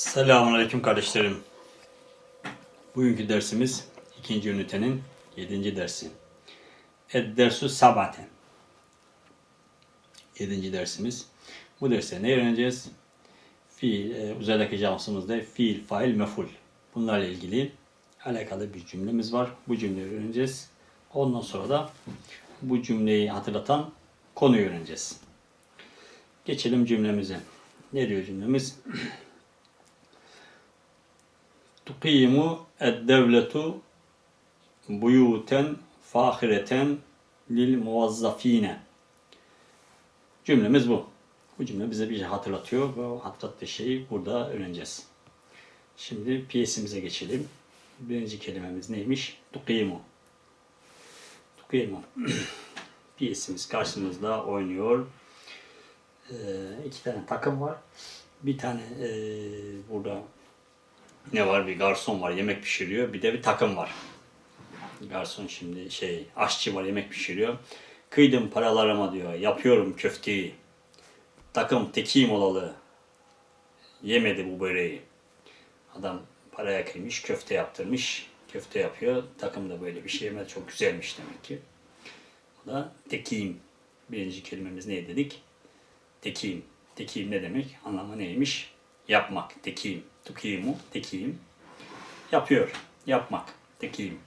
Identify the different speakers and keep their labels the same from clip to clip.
Speaker 1: Selamünaleyküm kardeşlerim. Bugünkü dersimiz ikinci ünitenin yedinci dersi. Ed dersu sabaten. Yedinci dersimiz. Bu derste ne öğreneceğiz? Fiil, e, uzaydaki camsımızda fiil, fail, meful. Bunlarla ilgili alakalı bir cümlemiz var. Bu cümleyi öğreneceğiz. Ondan sonra da bu cümleyi hatırlatan konuyu öğreneceğiz. Geçelim cümlemize. Ne diyor cümlemiz? tuqimu ed-devletu buyuten fahireten lil muvazzafine. Cümlemiz bu. Bu cümle bize bir şey hatırlatıyor o hatırlattığı şeyi burada öğreneceğiz. Şimdi piyesimize geçelim. Birinci kelimemiz neymiş? Tuqimu. Tuqimu. Piyesimiz karşımızda oynuyor. Ee, iki tane takım var. Bir tane ee, burada ne var? Bir garson var yemek pişiriyor. Bir de bir takım var. Garson şimdi şey aşçı var yemek pişiriyor. Kıydım paralarıma diyor. Yapıyorum köfteyi. Takım tekiyim olalı. Yemedi bu böreği. Adam paraya kıymış köfte yaptırmış. Köfte yapıyor. Takım da böyle bir şey yemedi. Çok güzelmiş demek ki. Bu da tekiyim. Birinci kelimemiz ne dedik? Tekiyim. Tekiyim ne demek? Anlamı neymiş? Yapmak. Tekiyim. Tukiyimu. Tekiyim. Yapıyor. Yapmak. Tekiyim.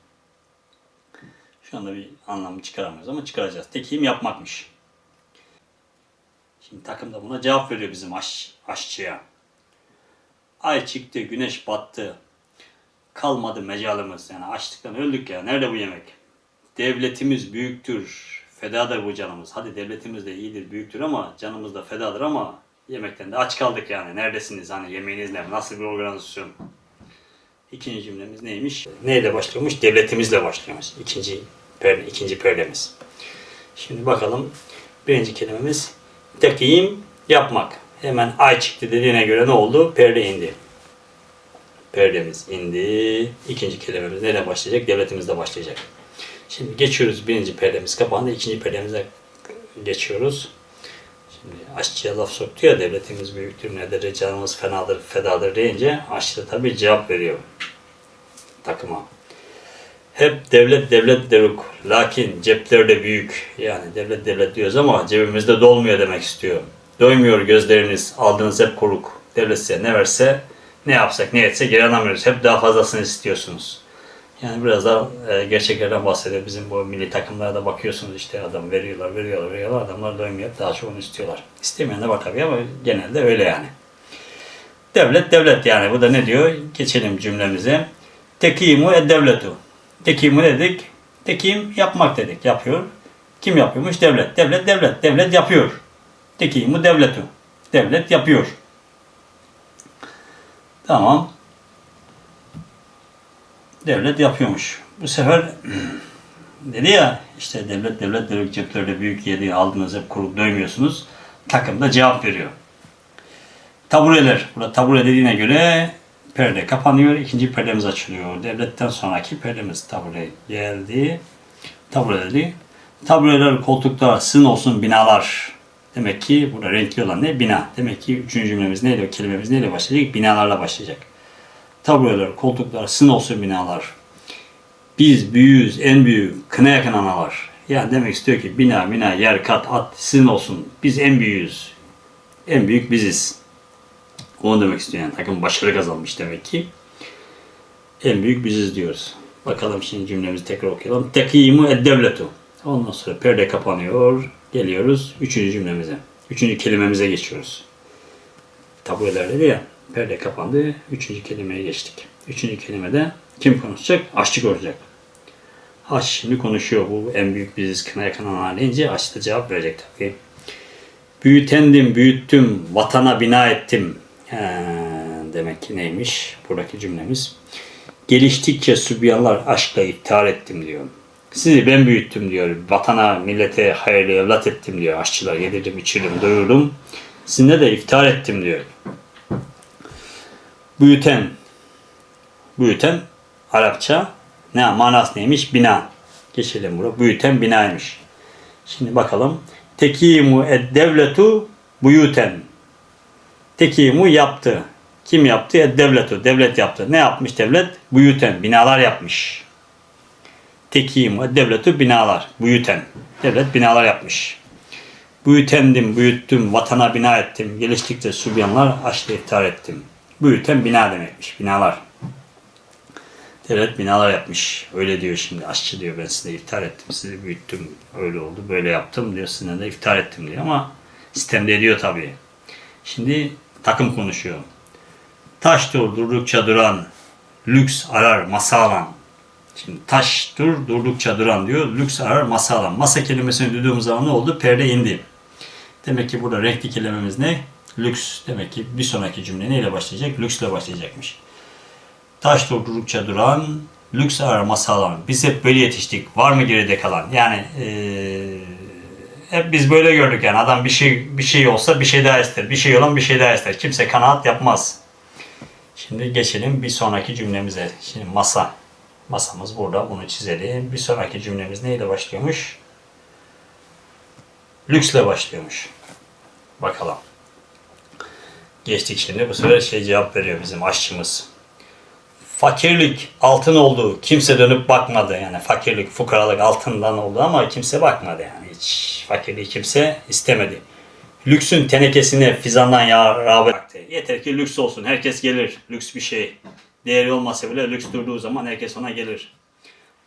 Speaker 1: Şu anda bir anlamı çıkaramıyoruz ama çıkaracağız. Tekiyim yapmakmış. Şimdi takım da buna cevap veriyor bizim aş, aşçıya. Ay çıktı, güneş battı. Kalmadı mecalimiz. Yani açlıktan öldük ya. Nerede bu yemek? Devletimiz büyüktür. Fedadır bu canımız. Hadi devletimiz de iyidir, büyüktür ama canımız da fedadır ama yemekten de aç kaldık yani. Neredesiniz? Hani yemeğiniz ne? Nasıl bir organizasyon? İkinci cümlemiz neymiş? Neyle başlıyormuş? Devletimizle başlıyormuş. İkinci, per, ikinci perdemiz. Şimdi bakalım. Birinci kelimemiz tekiyim yapmak. Hemen ay çıktı dediğine göre ne oldu? Perde indi. Perdemiz indi. İkinci kelimemiz neyle başlayacak? Devletimizle başlayacak. Şimdi geçiyoruz. Birinci perdemiz kapandı. ikinci perdemize geçiyoruz. Aşçıya laf soktu ya devletimiz büyüktür nedir canımız fenadır fedadır deyince aşçı da tabii cevap veriyor takıma. Hep devlet devlet deruk. Lakin ceplerde büyük. Yani devlet devlet diyoruz ama cebimizde dolmuyor demek istiyor. Doymuyor gözleriniz. Aldığınız hep koruk. Devlet size ne verse ne yapsak ne etse geri alamıyoruz. Hep daha fazlasını istiyorsunuz. Yani biraz daha e, gerçeklerden bahsediyor. Bizim bu milli takımlara da bakıyorsunuz işte adam veriyorlar, veriyorlar, veriyorlar. Adamlar doymuyor. Daha çoğunu istiyorlar. İstemeyen de var tabii ama genelde öyle yani. Devlet devlet yani. Bu da ne diyor? Geçelim cümlemize. Tekimu ed devletu. Tekimu dedik. Tekim yapmak dedik. Yapıyor. Kim yapıyormuş? Devlet. Devlet devlet. Devlet yapıyor. Tekimu devletu. Devlet yapıyor. Tamam devlet yapıyormuş. Bu sefer dedi ya işte devlet devlet devlet ceplerde büyük yedi aldınız hep kuruk doymuyorsunuz. Takım da cevap veriyor. Tabureler. Burada tabure dediğine göre perde kapanıyor. ikinci perdemiz açılıyor. Devletten sonraki perdemiz tabure geldi. Tabure dedi. Tabureler, koltuklar, sığın olsun binalar. Demek ki burada renkli olan ne? Bina. Demek ki üçüncü cümlemiz neydi? Kelimemiz neyle başlayacak? Binalarla başlayacak tabureler, koltuklar, sın olsun binalar. Biz büyüğüz, en büyük, kına yakın analar. Yani demek istiyor ki bina, bina, yer, kat, at, sizin olsun. Biz en büyüğüz. En büyük biziz. Onu demek istiyor yani. Takım başarı kazanmış demek ki. En büyük biziz diyoruz. Bakalım şimdi cümlemizi tekrar okuyalım. Tekimu ed devletu. Ondan sonra perde kapanıyor. Geliyoruz üçüncü cümlemize. Üçüncü kelimemize geçiyoruz. Tabureler dedi ya. Perde kapandı. Üçüncü kelimeye geçtik. Üçüncü kelimede kim konuşacak? Aşçı konuşacak. Aşçı şimdi konuşuyor. Bu en büyük biziz kına yakın ana deyince aşçı da cevap verecek tabii. Büyütendim, büyüttüm, vatana bina ettim. He, demek ki neymiş buradaki cümlemiz. Geliştikçe sübyanlar aşkla iptal ettim diyor. Sizi ben büyüttüm diyor. Vatana, millete hayırlı evlat ettim diyor. Aşçılar yedirdim, içirdim, doyurdum. Sizinle de iftar ettim diyor büyüten büyüten Arapça ne manası neymiş? Bina. Geçelim buraya. Büyüten binaymış. Şimdi bakalım. Tekimu ed devletu buyuten. Tekimu yaptı. Kim yaptı? E, devlet o. Devlet yaptı. Ne yapmış devlet? Buyuten. Binalar yapmış. Tekiyimu. Devleti binalar. Buyuten. Devlet binalar yapmış. Büyütendim, büyüttüm, vatana bina ettim. Geliştikçe sübyanlar açtı iftar ettim. Büyüten bina demekmiş. Binalar. Devlet binalar yapmış. Öyle diyor şimdi. Aşçı diyor ben size iftar ettim. Sizi büyüttüm. Öyle oldu. Böyle yaptım diyor. Sizinle de iftar ettim diyor. Ama sistemde ediyor tabii. Şimdi takım konuşuyor. Taş dur durdukça duran. Lüks arar masa alan. Şimdi taş dur durdukça duran diyor. Lüks arar masa alan. Masa kelimesini duyduğumuz zaman ne oldu? Perde indi. Demek ki burada renkli kelimemiz ne? Lüks. Demek ki bir sonraki cümle neyle başlayacak? Lüksle başlayacakmış. Taş durdukça duran, lüks arar masa alan. Biz hep böyle yetiştik. Var mı geride kalan? Yani eee, hep biz böyle gördük yani. Adam bir şey bir şey olsa bir şey daha ister. Bir şey olan bir şey daha ister. Kimse kanaat yapmaz. Şimdi geçelim bir sonraki cümlemize. Şimdi masa. Masamız burada. Bunu çizelim. Bir sonraki cümlemiz neyle başlıyormuş? Lüksle başlıyormuş. Bakalım. Geçtik şimdi. Bu sefer şey cevap veriyor bizim aşçımız. Fakirlik altın oldu. Kimse dönüp bakmadı. Yani fakirlik, fukaralık altından oldu ama kimse bakmadı yani. Hiç fakirliği kimse istemedi. Lüksün tenekesine fizandan yağ rağbet. Yeter ki lüks olsun. Herkes gelir. Lüks bir şey. Değeri olmasa bile lüks durduğu zaman herkes ona gelir.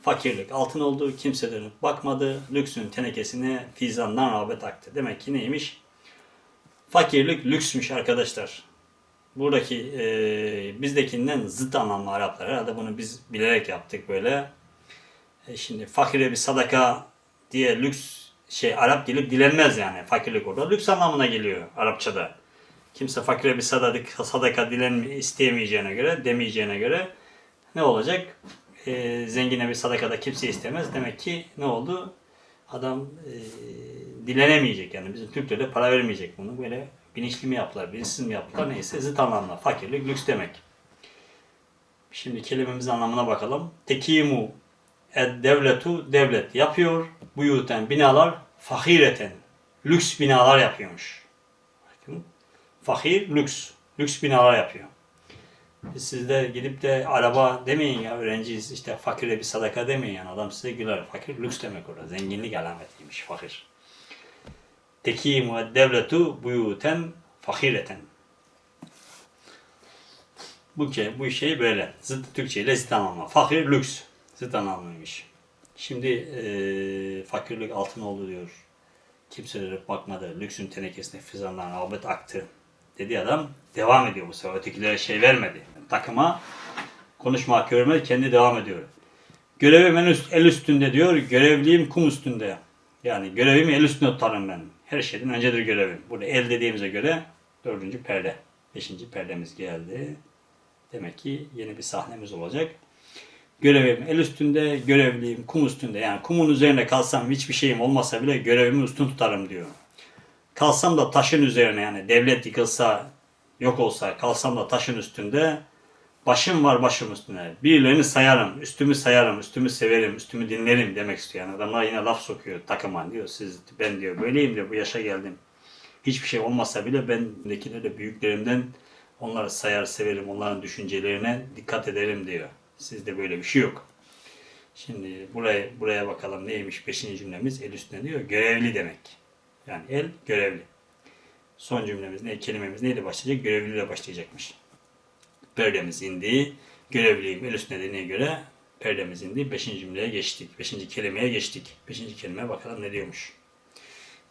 Speaker 1: Fakirlik altın oldu. Kimse dönüp bakmadı. Lüksün tenekesine fizandan rağbet aktı. Demek ki neymiş? Fakirlik lüksmüş arkadaşlar. Buradaki e, bizdekinden zıt anlamlı Araplar. Herhalde bunu biz bilerek yaptık böyle. E, şimdi fakire bir sadaka diye lüks şey Arap gelip dilenmez yani. Fakirlik orada lüks anlamına geliyor Arapçada. Kimse fakire bir sadaka, sadaka dilenme isteyemeyeceğine göre, demeyeceğine göre ne olacak? E, zengine bir sadaka da kimse istemez. Demek ki ne oldu? Adam e, dilenemeyecek yani. Bizim Türkçe'de para vermeyecek bunu. Böyle bilinçli mi yaptılar, bilinçsiz mi yaptılar neyse zıt anlamda. Fakirlik, lüks demek. Şimdi kelimemizin anlamına bakalım. Tekimu ed devletu devlet yapıyor. Buyuten binalar fakireten. Lüks binalar yapıyormuş. Fakir, lüks. Lüks binalar yapıyor. Siz de gidip de araba demeyin ya öğrenciyiz işte fakire bir sadaka demeyin yani adam size güler. Fakir lüks demek orada. Zenginlik alametiymiş fakir. Tekimu devletu buyuten fakireten. Bu, şey, bu şey böyle. Zıt Türkçe ile zıt anlamlı. Fakir lüks. Zıt anlamlıymış. Şimdi eee, fakirlik altın oldu diyor. Kimselere bakmadı. Lüksün tenekesine fizandan rağbet aktı. Dedi adam. Devam ediyor bu sefer. Ötekilere şey vermedi. Takıma konuşma hakkı vermedi. Kendi devam ediyor. Görevim en üst, el üstünde diyor. Görevliyim kum üstünde. Yani görevimi el üstünde tutarım ben. Her şeyden öncedir görevim. Burada el dediğimize göre dördüncü perde. Beşinci perdemiz geldi. Demek ki yeni bir sahnemiz olacak. Görevim el üstünde, görevliyim kum üstünde. Yani kumun üzerine kalsam hiçbir şeyim olmasa bile görevimi üstün tutarım diyor. Kalsam da taşın üzerine yani devlet yıkılsa, yok olsa kalsam da taşın üstünde başım var başım üstüne. Birilerini sayarım, üstümü sayarım, üstümü severim, üstümü dinlerim demek istiyor. Yani adamlar yine laf sokuyor takıma diyor. Siz ben diyor böyleyim diyor bu yaşa geldim. Hiçbir şey olmasa bile bendekileri de büyüklerimden onları sayar severim, onların düşüncelerine dikkat ederim diyor. Sizde böyle bir şey yok. Şimdi buraya buraya bakalım neymiş beşinci cümlemiz el üstüne diyor. Görevli demek. Yani el görevli. Son cümlemiz ne? Kelimemiz neyle başlayacak? Görevliyle başlayacakmış. Perdemiz indi. Görevliyim el üstüne dediğine göre perdemiz indi. Beşinci cümleye geçtik. Beşinci kelimeye geçtik. Beşinci kelimeye bakalım ne diyormuş.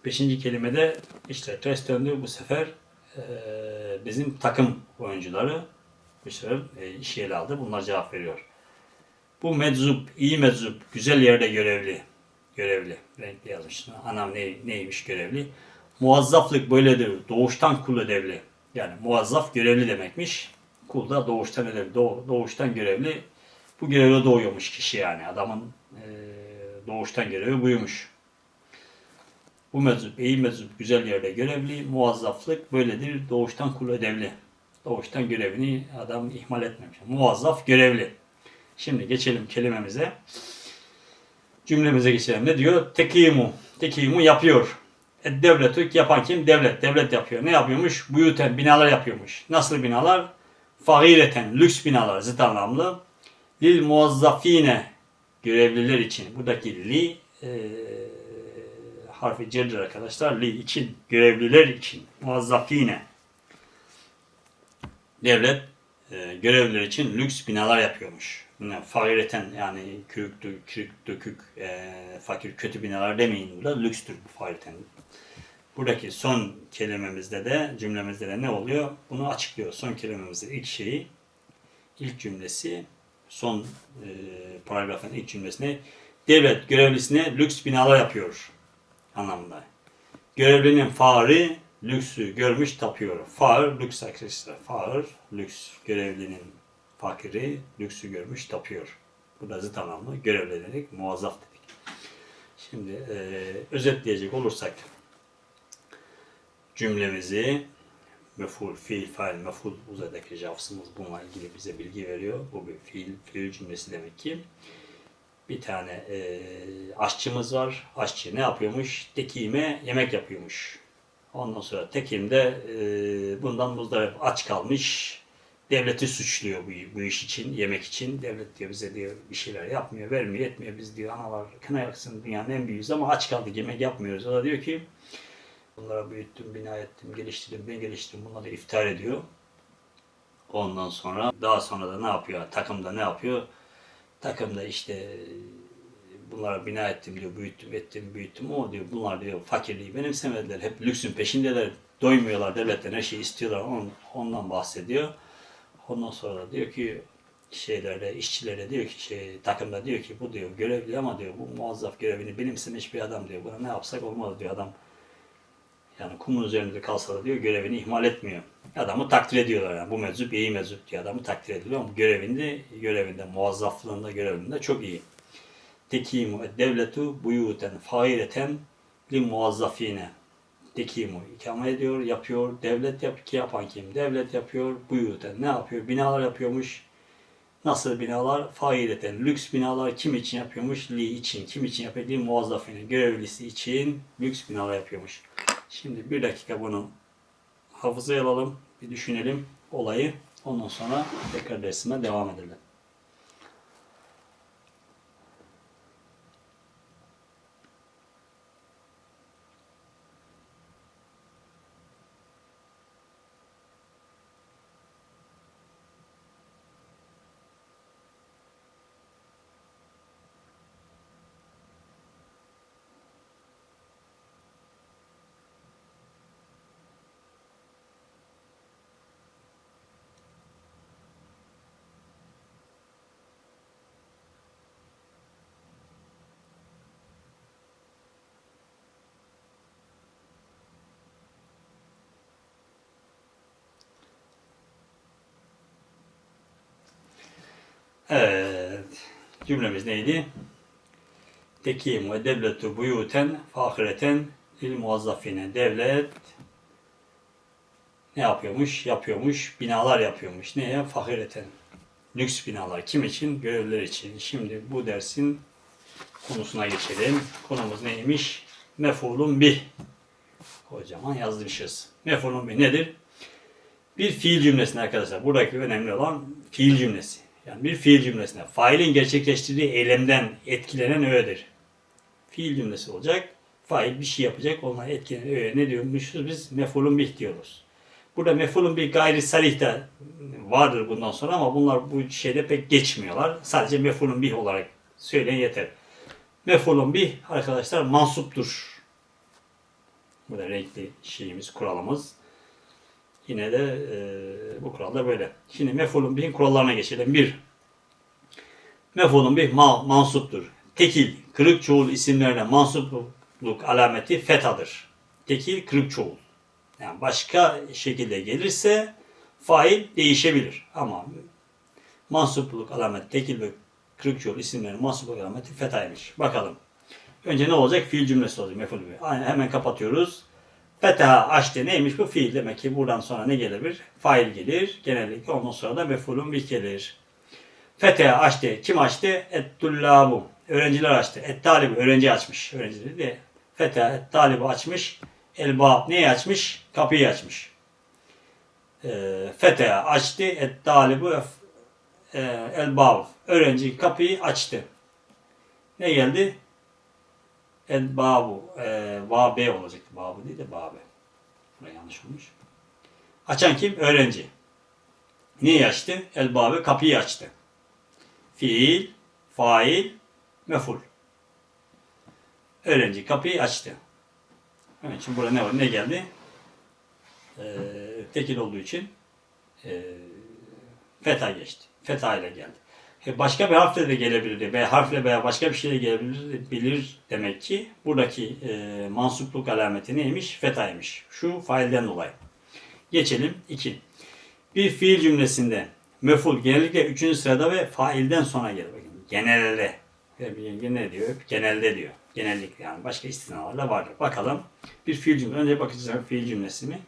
Speaker 1: Beşinci kelimede işte ters döndü bu sefer eee, bizim takım oyuncuları bir sefer e, işi ele aldı. Bunlar cevap veriyor. Bu meczup, iyi meczup, güzel yerde görevli. Görevli. Renkli yazmış. Anam ne, neymiş görevli? Muazzaflık böyledir. Doğuştan kul ödevli. Yani muazzaf görevli demekmiş. Kul da doğuştan ödevli. Doğ- doğuştan görevli. Bu görevle doğuyormuş kişi yani. Adamın e, doğuştan görevi buymuş. Bu meczup, iyi meczup, güzel yerde görevli. Muazzaflık böyledir. Doğuştan kul ödevli. Doğuştan görevini adam ihmal etmemiş. Muvazzaf görevli. Şimdi geçelim kelimemize. Cümlemize geçelim. Ne diyor? Tekimu. Tekimu yapıyor. E, devletü yapan kim? Devlet. Devlet yapıyor. Ne yapıyormuş? Buyuten binalar yapıyormuş. Nasıl binalar? Fahireten lüks binalar zıt anlamlı. Lil muazzafine görevliler için. Buradaki li e, harfi cerdir arkadaşlar. Li için, görevliler için. Muazzafine. Devlet e, görevliler için lüks binalar yapıyormuş. Yine fakireten yani kürük, kürük dökük, e, fakir kötü binalar demeyin burada. Lükstür bu fakireten. Buradaki son kelimemizde de cümlemizde de ne oluyor? Bunu açıklıyor. Son kelimemizde ilk şeyi, ilk cümlesi, son e, paragrafın ilk cümlesine devlet görevlisine lüks binalar yapıyor anlamında. Görevlinin fahri lüksü görmüş tapıyor. Fahir lüks arkadaşlar. Fahir lüks. Görevlinin fakiri lüksü görmüş tapıyor. Bu da zıt anlamlı. Görevli dedik. Muazzaf dedik. Şimdi e, özetleyecek olursak cümlemizi meful, fiil, fail, meful uzadaki cevapsımız bununla ilgili bize bilgi veriyor. Bu bir fiil, fiil cümlesi demek ki. Bir tane e, aşçımız var. Aşçı ne yapıyormuş? Tekime yemek yapıyormuş. Ondan sonra Tekim de e, bundan muzdarip aç kalmış. Devleti suçluyor bu, bu iş için, yemek için. Devlet diyor bize diyor bir şeyler yapmıyor, vermiyor, etmiyor. Biz diyor analar kına yaksın dünyanın en büyüğüz ama aç kaldık yemek yapmıyoruz. O da diyor ki bunlara büyüttüm, bina ettim, geliştirdim, ben geliştirdim. Bunları iftihar ediyor. Ondan sonra daha sonra da ne yapıyor? Takımda ne yapıyor? Takımda işte bunlara bina ettim diyor, büyüttüm, ettim, büyüttüm. O diyor bunlar diyor fakirliği benimsemediler. Hep lüksün peşindeler. Doymuyorlar devletten her şeyi istiyorlar. On- Ondan bahsediyor. Ondan sonra da diyor ki şeylerde, işçilere diyor ki şey, takımda diyor ki bu diyor görevli ama diyor bu muazzaf görevini benimsemiş bir adam diyor. Buna ne yapsak olmaz diyor adam. Yani kumun üzerinde kalsa da diyor görevini ihmal etmiyor. Adamı takdir ediyorlar yani. Bu meczup iyi meczup diye adamı takdir ediliyor ama görevinde, görevinde, muazzaflığında, görevinde çok iyi. Tekimu devletu buyuten faireten li muazzafine. Tekimu ikame ediyor, yapıyor. Devlet yap ki yapan kim? Devlet yapıyor. Buyuten ne yapıyor? Binalar yapıyormuş. Nasıl binalar? Faireten. Lüks binalar kim için yapıyormuş? Li için. Kim için yapıyor? Li muazzafine. Görevlisi için lüks binalar yapıyormuş. Şimdi bir dakika bunu hafızaya alalım. Bir düşünelim olayı. Ondan sonra tekrar dersime devam edelim. Evet. Cümlemiz neydi? Tekim ve devletu buyuten fahireten lil muazzafine. Devlet ne yapıyormuş? Yapıyormuş. Binalar yapıyormuş. Neye? Fahireten. Lüks binalar. Kim için? Görevliler için. Şimdi bu dersin konusuna geçelim. Konumuz neymiş? Mefulun bih. Kocaman yazmışız. Mefulun bih nedir? Bir fiil cümlesine arkadaşlar. Buradaki önemli olan fiil cümlesi. Yani bir fiil cümlesine failin gerçekleştirdiği eylemden etkilenen öğedir. Fiil cümlesi olacak. Fail bir şey yapacak. Ondan etkilenen öğe ne diyormuşuz biz? Mefulun bih diyoruz. Burada mefulun bir gayri sarih de vardır bundan sonra ama bunlar bu şeyde pek geçmiyorlar. Sadece mefulun bih olarak söyleyin yeter. Mefulun bih arkadaşlar mansuptur. Bu da renkli şeyimiz, kuralımız. Yine de e, bu kural da böyle. Şimdi mefulun bihin kurallarına geçelim. Bir, mefulun bih ma, mansuptur. Tekil, kırık çoğul isimlerine mansupluk alameti fetadır. Tekil, kırık çoğul. Yani başka şekilde gelirse fail değişebilir. Ama mansupluk alameti tekil ve kırık çoğul isimlerin mansupluk alameti fetaymış. Bakalım. Önce ne olacak? Fiil cümlesi olacak. Meful bih. Hemen kapatıyoruz. Fetaha açtı neymiş bu fiil demek ki buradan sonra ne gelebilir? Fail gelir. Genellikle ondan sonra da mefulun bir gelir. Fetaha açtı. Kim açtı? Et-tullabu. Öğrenciler açtı. Et-talibu. Öğrenci açmış. Öğrencileri de. Fetaha et-talibu açmış. El-bab. Neyi açmış? Kapıyı açmış. e, feteha açtı. Et talibu ef- e, el bav. Öğrenci kapıyı açtı. Ne geldi? El babu. E, vabe olacaktı. Babu değil de babe. Buraya yanlış olmuş. Açan kim? Öğrenci. Neyi açtı? El babe kapıyı açtı. Fiil, fail, meful. Öğrenci kapıyı açtı. Evet, şimdi burada ne var? Ne geldi? Ee, tekil olduğu için e, feta geçti. Feta ile geldi. E, başka bir harfle de gelebilirdi. B harfle veya başka bir şeyle gelebilir bilir demek ki buradaki e, mansupluk alameti neymiş? Fetaymış. Şu failden dolayı. Geçelim 2. Bir fiil cümlesinde meful genellikle 3. sırada ve failden sonra gelir. Bakın genelde. Ne diyor? Genelde diyor. Genellikle yani. Başka istinalar da vardır. Bakalım. Bir fiil cümle. Önce bakacağız fiil cümlesi mi?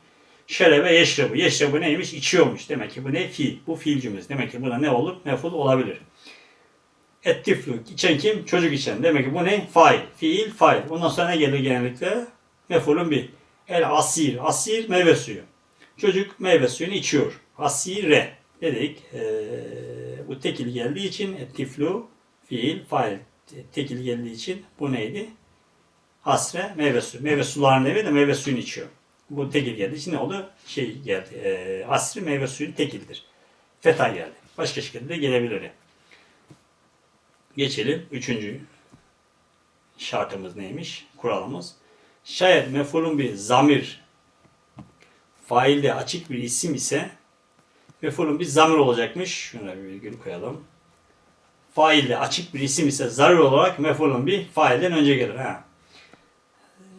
Speaker 1: Şerebe yeşrebu. Yeşrebu neymiş? İçiyormuş. Demek ki bu ne? Fiil. Bu fiil cümlesi. Demek ki buna ne olur? Meful olabilir. Ettiflu. İçen kim? Çocuk içen. Demek ki bu ne? Fail. Fiil, fail. Ondan sonra ne gelir genellikle? Mefulun bir. El asir. Asir meyve suyu. Çocuk meyve suyunu içiyor. Asire dedik. Ee, bu tekil geldiği için ettiflu fiil, fail tekil geldiği için bu neydi? Hasre meyve suyu. Meyve sularının evi de meyve suyunu içiyor. Bu tekil geldiği için ne oldu? Şey geldi. E, asri meyve suyun tekildir. Feta geldi. Başka şekilde de gelebilir. Geçelim. Üçüncü şartımız neymiş? Kuralımız. Şayet mefulun bir zamir failde açık bir isim ise mefulun bir zamir olacakmış. Şuna bir virgül koyalım. Failde açık bir isim ise zarur olarak mefulun bir failden önce gelir. Ha.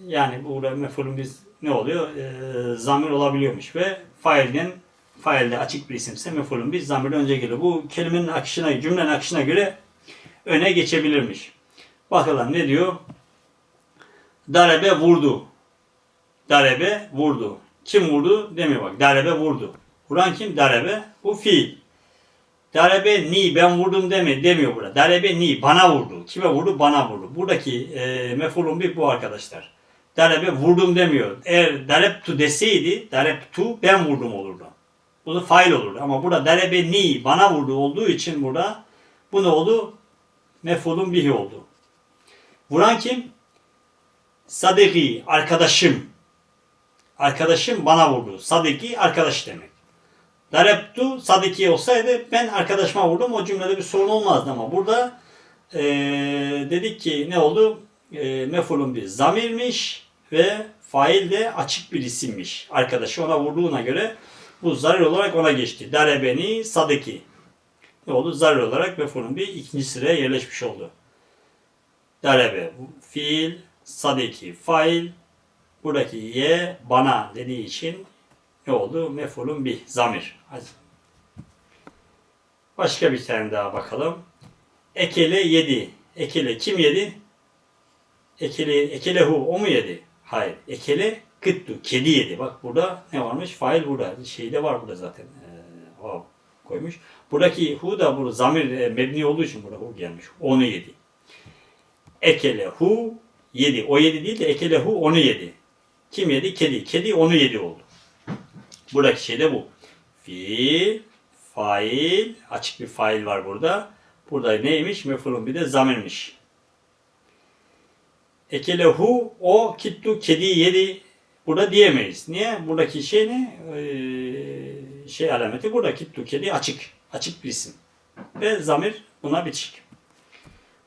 Speaker 1: Yani burada mefulun bir ne oluyor? Ee, zamir olabiliyormuş ve failden failde açık bir isimse mefulun bir zamirden önce gelir. Bu kelimenin akışına, cümlenin akışına göre öne geçebilirmiş. Bakalım ne diyor? Darebe vurdu. Darebe vurdu. Kim vurdu demiyor bak. Darebe vurdu. Vuran kim? Darebe. Bu fiil. Darebe ni ben vurdum deme demiyor burada. Darebe ni bana vurdu. Kime vurdu? Bana vurdu. Buradaki e, mefulun bir bu arkadaşlar. Darebe vurdum demiyor. Eğer dareptu deseydi dareptu ben vurdum olurdu. Bu da fail olurdu. Ama burada darebe ni bana vurdu olduğu için burada bu ne oldu? Mefulun bihi oldu. Vuran kim? Sadiki arkadaşım. Arkadaşım bana vurdu. Sadiki arkadaş demek. Dareptu sadiki olsaydı ben arkadaşıma vurdum. O cümlede bir sorun olmazdı ama burada eee, dedik ki ne oldu? Eee mefulun bir zamirmiş ve fail de açık bir isimmiş. Arkadaşı ona vurduğuna göre bu zarir olarak ona geçti. Darebeni sadiki. Ne oldu? Zarir olarak mefulun bir ikinci sıraya yerleşmiş oldu. Darebe fiil, sadiki fail, buradaki ye bana dediği için ne oldu? Mefulun bir zamir. Hadi. Başka bir tane daha bakalım. Ekele yedi. Ekele kim yedi? Ekele, ekelehu o mu yedi? Hayır. Ekele kıttu. Kedi yedi. Bak burada ne varmış? Fail burada. Şeyde var burada zaten. Ee, o koymuş. Buradaki hu da burada zamir e, mebni olduğu için burada hu gelmiş. Onu yedi. Ekele hu yedi. O yedi değil de ekele hu onu yedi. Kim yedi? Kedi. Kedi onu yedi oldu. Buradaki şey de bu. Fiil, fail, açık bir fail var burada. Burada neymiş? Mefulun bir de zamirmiş. Ekelehu o kittu kedi yedi burada diyemeyiz. Niye? Buradaki şey ne? Ee, şey alameti burada kittu kedi açık. Açık bir isim. Ve zamir buna bitişik.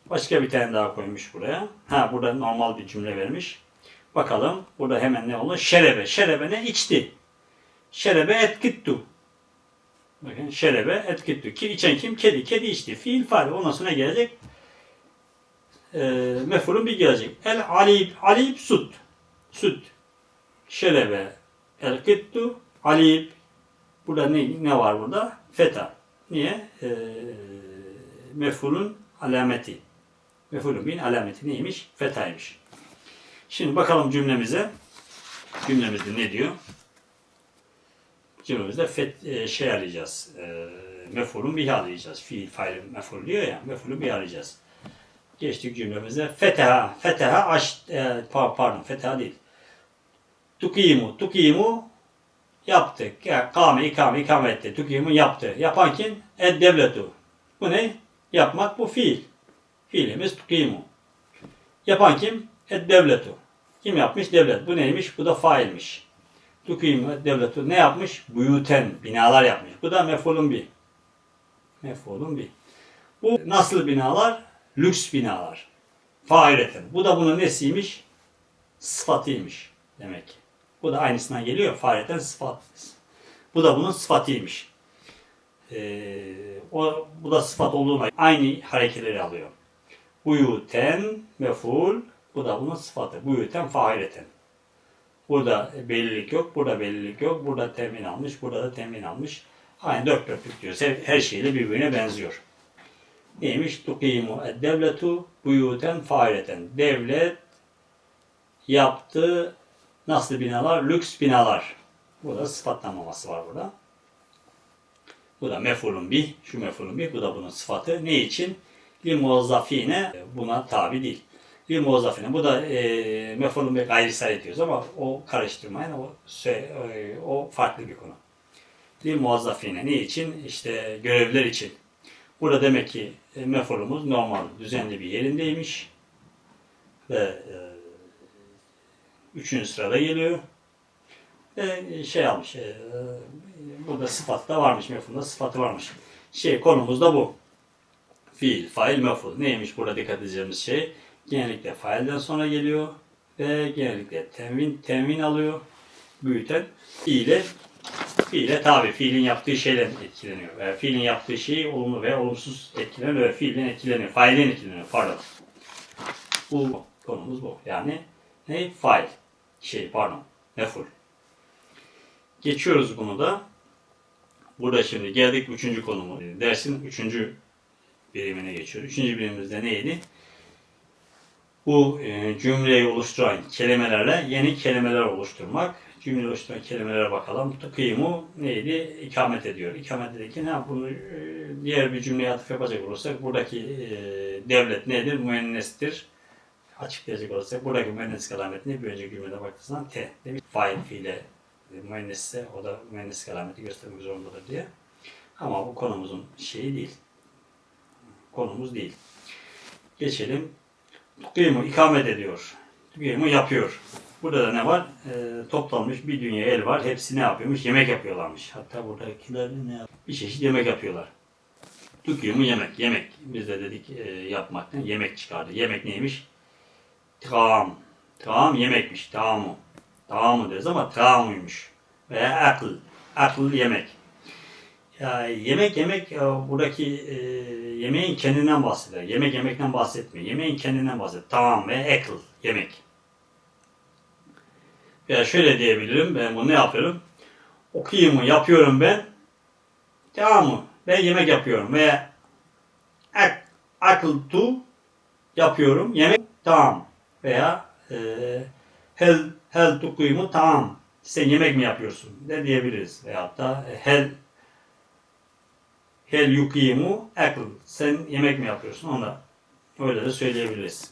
Speaker 1: Başka bir tane daha koymuş buraya. Ha burada normal bir cümle vermiş. Bakalım burada hemen ne olur? Şerebe. Şerebe ne? İçti. Şerebe etkittu. Bakın şerebe etkittu. Ki içen kim? Kedi. Kedi içti. Fiil fail. Ondan sonra gelecek. E, mefulun bir gelecek. El alib. Alib süt. Süt. Şerebe etkittu. Alib. Burada ne, ne var burada? Feta. Niye? E, mefulun alameti. Mefulun bin alameti neymiş? Fetaymış. Şimdi bakalım cümlemize. Cümlemizde ne diyor? Cümlemizde fet, e, şey arayacağız. E, mefulun bihi arayacağız. Fiil, fail, meful diyor ya. Mefulun bihi arayacağız. Geçtik cümlemize. Feteha. Feteha aç, e, pa- pardon feteha değil. Tukimu. Tukimu Yaptık. Ya, kâme, ikame, ikame etti. Tukimu yaptı. Yapan kim? Ed devletu. Bu ne? Yapmak bu fiil. Fiilimiz tukimu. Yapan kim? Ed devletu. Kim yapmış? Devlet. Bu neymiş? Bu da failmiş. Tukimu devletu ne yapmış? Buyuten. Binalar yapmış. Bu da mefulun bir. Mefulun bir. Bu nasıl binalar? Lüks binalar. Faileten. Bu da bunun nesiymiş? Sıfatıymış demek ki. Bu da aynısından geliyor. Faileten sıfat. Bu da bunun sıfatıymış. Ee, o, bu da sıfat olduğuna aynı hareketleri alıyor. Buyuten meful. Bu da bunun sıfatı. Buyuten faileten. Burada belirlilik yok, burada belirlilik yok, burada temin almış, burada da temin almış. Aynı dört dörtlük diyoruz. Her, her şeyle birbirine benziyor. Neymiş? Tukimu devletu buyuten faileten. Devlet yaptı nasıl binalar? Lüks binalar. Burada sıfatlanmaması var burada. Bu da mefulun bir, şu mefulun bir, bu da bunun sıfatı. Ne için? Li muvazzafine buna tabi değil. Li muvazzafine. Bu da e, mefulun bir gayri sayı diyoruz ama o karıştırmayın. O, şey, o farklı bir konu. Li muvazzafine. Ne için? İşte görevliler için. Burada demek ki e, mefulumuz normal, düzenli bir yerindeymiş. Ve e, üçüncü sırada geliyor. Ve şey almış, e, burada sıfat da varmış, mefhumda sıfatı varmış. Şey konumuz da bu. Fiil, fail, mefhul. Neymiş burada dikkat edeceğimiz şey? Genellikle failden sonra geliyor ve genellikle temvin, temvin alıyor. Büyüten fiile, fiile tabi, fiilin yaptığı şeyle etkileniyor. Veya fiilin yaptığı şey olumlu veya olumsuz etkileniyor ve fiilden etkileniyor. Failden etkileniyor, pardon. Bu konumuz bu. Yani ne? Fail. Şey pardon. Mefhul. Geçiyoruz bunu da. Burada şimdi geldik üçüncü konumu. Dersin üçüncü birimine geçiyoruz. Üçüncü birimimizde neydi? Bu e, cümleyi oluşturan kelimelerle yeni kelimeler oluşturmak. Cümleyi oluşturan kelimelere bakalım. Kıyımı neydi? İkamet ediyor. İkamet ederken ne bunu e, diğer bir cümleye atıf yapacak olursak buradaki e, devlet nedir? Müennestir. Açıklayacak olursak buradaki müennes alametini bir önceki cümlede baktığınızda T. Demiş. Fail fiile müennesse o da müennes alameti göstermek zorundadır diye. Ama bu konumuzun şeyi değil. Konumuz değil. Geçelim. Tukimu ikamet ediyor. Tukimu yapıyor. Burada da ne var? Ee, toplanmış bir dünya el var. Hepsi ne yapıyormuş? Yemek yapıyorlarmış. Hatta buradakiler ne yap- Bir çeşit yemek yapıyorlar. Tukimu yemek. Yemek. Biz de dedik e, yapmaktan yemek çıkardı. Yemek neymiş? Tam. Tam yemekmiş. Tamu. Tamu deriz ama tamuymuş. Veya akıl. Akıl yemek. Ya yemek yemek buradaki e, yemeğin kendinden bahseder. Yemek yemekten bahsetmiyor. Yemeğin kendinden bahseder. Tamam ve akıl yemek. Veya şöyle diyebilirim. Ben bunu ne yapıyorum? Okuyumu yapıyorum ben. Tamam? Ben yemek yapıyorum. Veya ak, akıl tu yapıyorum. Yemek tamam. Veya e, hel hel tukuyumu tamam. Sen yemek mi yapıyorsun? de diyebiliriz. Veyahut da e, hel hel yukimu akıl. Sen yemek mi yapıyorsun? Onu da öyle de söyleyebiliriz.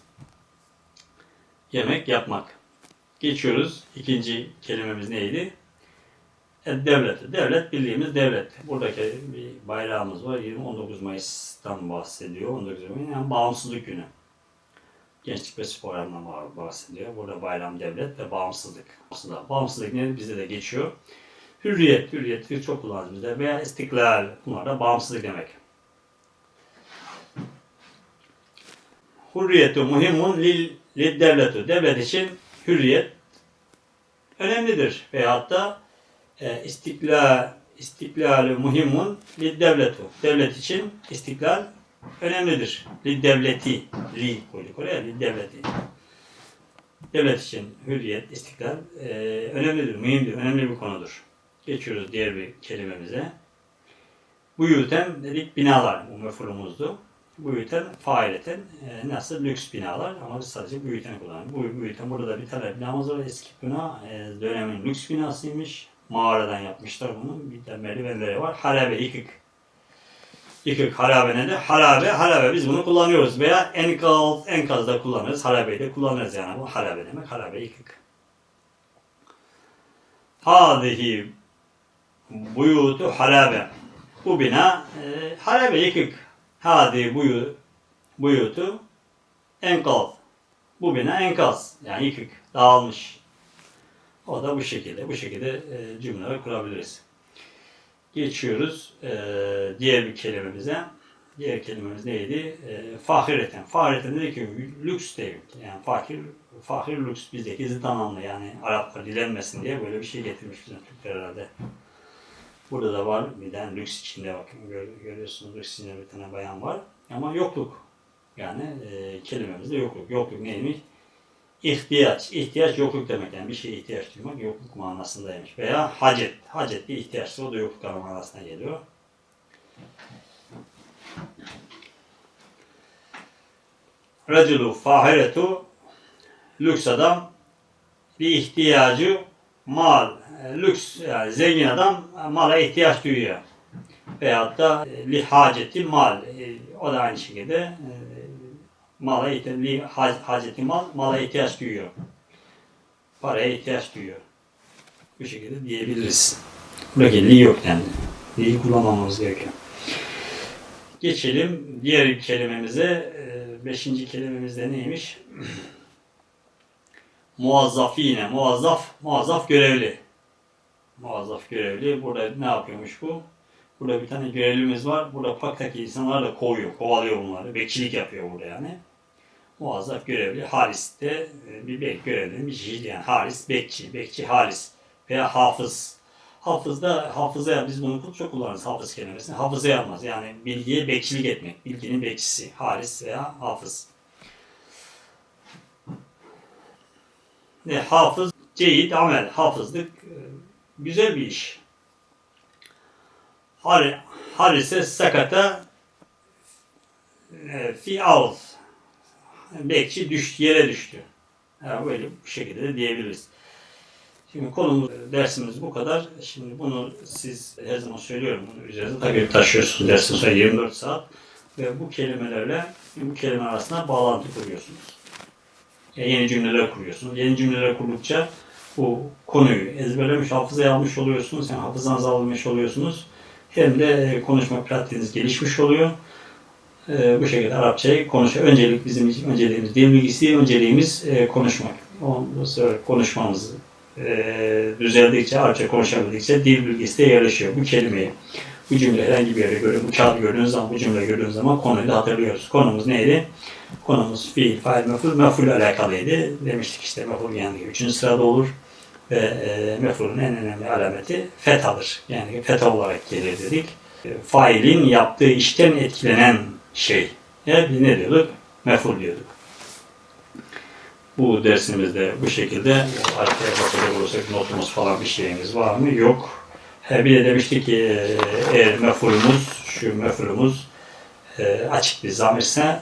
Speaker 1: Yemek yapmak. Geçiyoruz. İkinci kelimemiz neydi? E, devlet. Devlet bildiğimiz devlet. Buradaki bir bayrağımız var. 20-19 Mayıs'tan bahsediyor. 19 Mayıs yani bağımsızlık günü. Gençlik ve spor alanından bahsediyor. Burada bayram devlet ve bağımsızlık. Aslında bağımsızlık nedir? Bizde de geçiyor. Hürriyet, hürriyet çok kullanırız bizde. Veya istiklal. Bunlar da bağımsızlık demek. Hürriyetu muhimun lil, lil devletu. Devlet için hürriyet önemlidir. Veyahut da e, istiklal, istiklal muhimun lil devletu. Devlet için istiklal önemlidir. Li devleti, li koyduk oraya, li devleti. Devlet için hürriyet, istiklal e, önemlidir, mühimdir, önemli bir konudur. Geçiyoruz diğer bir kelimemize. Buyuten dedik binalar, bu mefulumuzdu. Buyuten, faileten, e, nasıl lüks binalar ama biz sadece büyüten kullanıyoruz. Bu büyüten burada da bir tane binamız var, eski bina, e, dönemin lüks binasıymış. Mağaradan yapmışlar bunu, bir de merdivenleri var. Harabe, yıkık yıkık harabe nedir? Harabe, harabe biz bunu kullanıyoruz veya enkaz, enkazda kullanırız, harabeyi de kullanırız yani bu harabe demek, harabe yıkık. Hâzihi buyutu harabe. Bu bina e, harabe yıkık. Hadi buyu, buyutu enkaz. Bu bina enkaz. Yani yıkık, dağılmış. O da bu şekilde. Bu şekilde e, cümleler kurabiliriz. Geçiyoruz e, diğer bir kelimemize. Diğer kelimemiz neydi? E, fahireten. Fahireten dedi ki lüks demek. Yani fakir, fakir lüks bizdeki zıt anlamlı. Yani Araplar dilenmesin diye böyle bir şey getirmiş bizim Türkler herhalde. Burada da var bir tane lüks içinde bakın gör- görüyorsunuz lüks içinde bir tane bayan var. Ama yokluk. Yani e, kelimemizde yokluk. Yokluk neymiş? İhtiyaç. İhtiyaç yokluk demek. Yani bir şeye ihtiyaç duymak yokluk manasındaymış. Veya hacet. Hacet bir ihtiyaçsa o da yokluk manasına geliyor. Reculu fahiretu lüks adam bir ihtiyacı mal, e, lüks yani zengin adam mala ihtiyaç duyuyor. Veyahut da e, li haceti mal. E, O da aynı şekilde e, mala ha- haceti mal, mala ihtiyaç duyuyor. Paraya ihtiyaç duyuyor. Bu şekilde diyebiliriz. Buradaki li yok yani. Li'yi kullanmamamız gerekiyor. Geçelim diğer kelimemize. E, Beşinci kelimemiz de neymiş? Muazzafine, muazzaf, muazzaf görevli. Muazzaf görevli. Burada ne yapıyormuş bu? Burada bir tane görevlimiz var. Burada parktaki insanlar da kovuyor, kovalıyor bunları. Bekçilik yapıyor burada yani. Muazzaf görevli. Haris de e, bir bek görevli çeşit yani. Haris, bekçi, bekçi haris veya hafız. Hafızda, hafıza biz bunu çok kullanırız hafız kelimesini. Hafıza yapmaz. Yani bilgiye bekçilik etmek. Bilginin bekçisi. Haris veya hafız. E, hafız, ceyit, amel. Hafızlık e, güzel bir iş. Har, harise sakata e, fi. Bekçi düştü, yere düştü. Yani böyle bu şekilde de diyebiliriz. Şimdi konumuz, dersimiz bu kadar. Şimdi bunu siz her zaman söylüyorum. Bunu üzerinize tabii taşıyorsunuz dersin sonra 24 saat. Ve bu kelimelerle bu kelime arasında bağlantı kuruyorsunuz. Yani yeni cümleler kuruyorsunuz. Yeni cümleler kurdukça bu konuyu ezberlemiş, hafızaya almış oluyorsunuz. Yani hafızanıza almış oluyorsunuz. Hem de konuşma pratiğiniz gelişmiş oluyor. Ee, bu şekilde Arapçayı konuşuyor. Öncelik bizim önceliğimiz dil bilgisi, önceliğimiz e, konuşmak. Ondan sonra konuşmamız e, düzeldikçe, Arapça konuşabildikçe dil bilgisi de yerleşiyor. Bu kelimeyi, bu cümle herhangi bir yere göre, bu kağıt gördüğünüz zaman, bu cümle gördüğünüz zaman konuyu da hatırlıyoruz. Konumuz neydi? Konumuz fiil, fail, meful, meful alakalıydı. Demiştik işte meful yani üçüncü sırada olur. Ve e, mefulün en önemli alameti fethadır. Yani fetha olarak gelir dedik. E, failin yaptığı işten etkilenen şey. Ya biz ne diyorduk? Meful diyorduk. Bu dersimizde bu şekilde arkaya bakacak olursak notumuz falan bir şeyimiz var mı? Yok. He, bir de demiştik ki e, eğer mefulümüz, şu mefulümüz e, açık bir zamirse,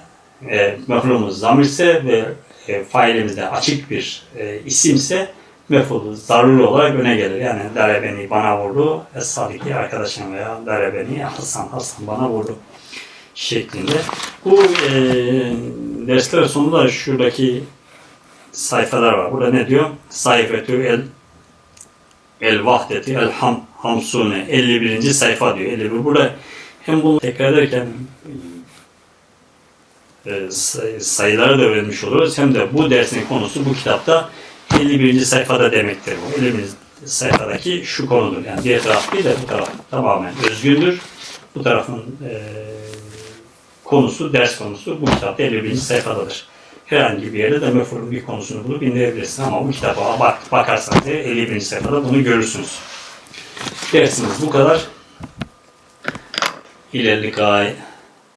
Speaker 1: e, mefulümüz zamirse ve e, failimiz de açık bir e, isimse meful zaruri olarak öne gelir. Yani darebeni bana vurdu, es-sadiki arkadaşım veya darebeni Hasan, Hasan bana vurdu şeklinde. Bu e, dersler sonunda şuradaki sayfalar var. Burada ne diyor? Sayfetü el el vahdeti el ham hamsune 51. sayfa diyor. 51. Burada hem bunu tekrar ederken e, say- sayıları da öğrenmiş oluruz. Hem de bu dersin konusu bu kitapta 51. sayfada demektir bu. 51. sayfadaki şu konudur. Yani diğer taraf değil de bu taraf tamamen özgündür. Bu tarafın e, konusu, ders konusu bu kitapta 51. sayfadadır. Herhangi bir yerde de mefulün bir konusunu bulup indirebilirsin ama bu kitaba bak, bakarsanız 51. sayfada bunu görürsünüz. Dersimiz bu kadar. İlerlik ay